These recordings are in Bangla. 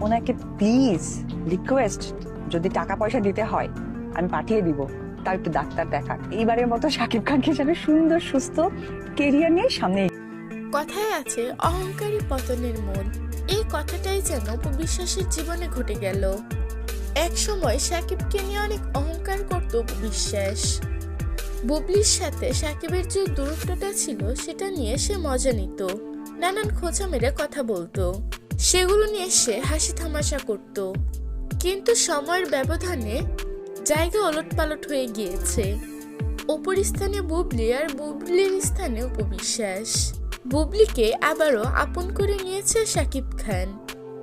ওনাকে প্লিজ রিকোয়েস্ট যদি টাকা পয়সা দিতে হয়, আমি পাঠিয়ে দিব। তাও একটু ডাক্তার দেখাক। এইবারের মতো শাকিব খানকে যেন সুন্দর, সুস্থ কেরিয়ার নিয়ে সামনে কথায় আছে, অহংকারী পতনের মন। এই কথাটাই যেন উপবিশ্বাসের জীবনে ঘটে গেল। এক সময় সাকিবকে নিয়ে অনেক অহংকার করত উপবিশ্বাস। বুবলির সাথে সাকিবের যে দূরত্বটা ছিল, সেটা নিয়ে সে মজা নিত। নানান খোঁচা মেরে কথা বলতো। সেগুলো নিয়ে সে হাসি তামাশা করত। কিন্তু সময়ের ব্যবধানে জায়গা ওলটপালট হয়ে গিয়েছে। ওপর স্থানে বুবলি আর বুবলির স্থানে উপবিশ্বাস। বুবলিকে আবারও আপন করে নিয়েছে শাকিব খান।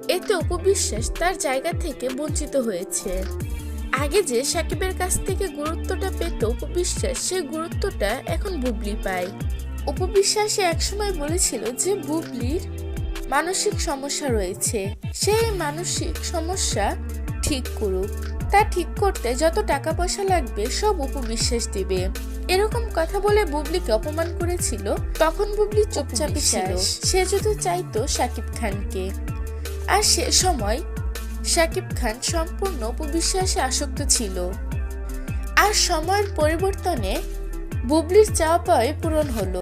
এতে উপবিশ্বাস তার জায়গা থেকে বঞ্চিত হয়েছে। আগে যে সাকিবের কাছ থেকে গুরুত্বটা পেত উপবিশ্বাস, সে গুরুত্বটা এখন বুবলি পায়। উপবিশ্বাসে একসময় বলেছিল যে বুবলির মানসিক সমস্যা রয়েছে সেই মানসিক সমস্যা ঠিক করুক। তা ঠিক করতে যত টাকা পয়সা লাগবে সব উপবিশ্বাস দিবে। এরকম কথা বলে বুবলিকে অপমান করেছিল তখন বুবলি চুপচাপই ছিল। সে যদি চাইতো শাকিব খানকে। আর সে সময় শাকিব খান সম্পূর্ণ উপবিশ্বাসে আসক্ত ছিল। আর সময়ের পরিবর্তনে বুবলির চাওয়া পাওয়াই পূরণ হলো।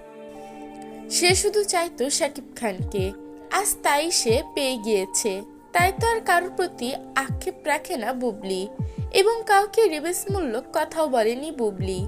সে শুধু চাইতো শাকিব খানকে। আজ তাই সে পেয়ে গিয়েছে। তাই তো আর কারোর প্রতি আক্ষেপ রাখে না বুবলি। এবং কাউকে রিবেশ মূল্য কথাও বলেনি বুবলি।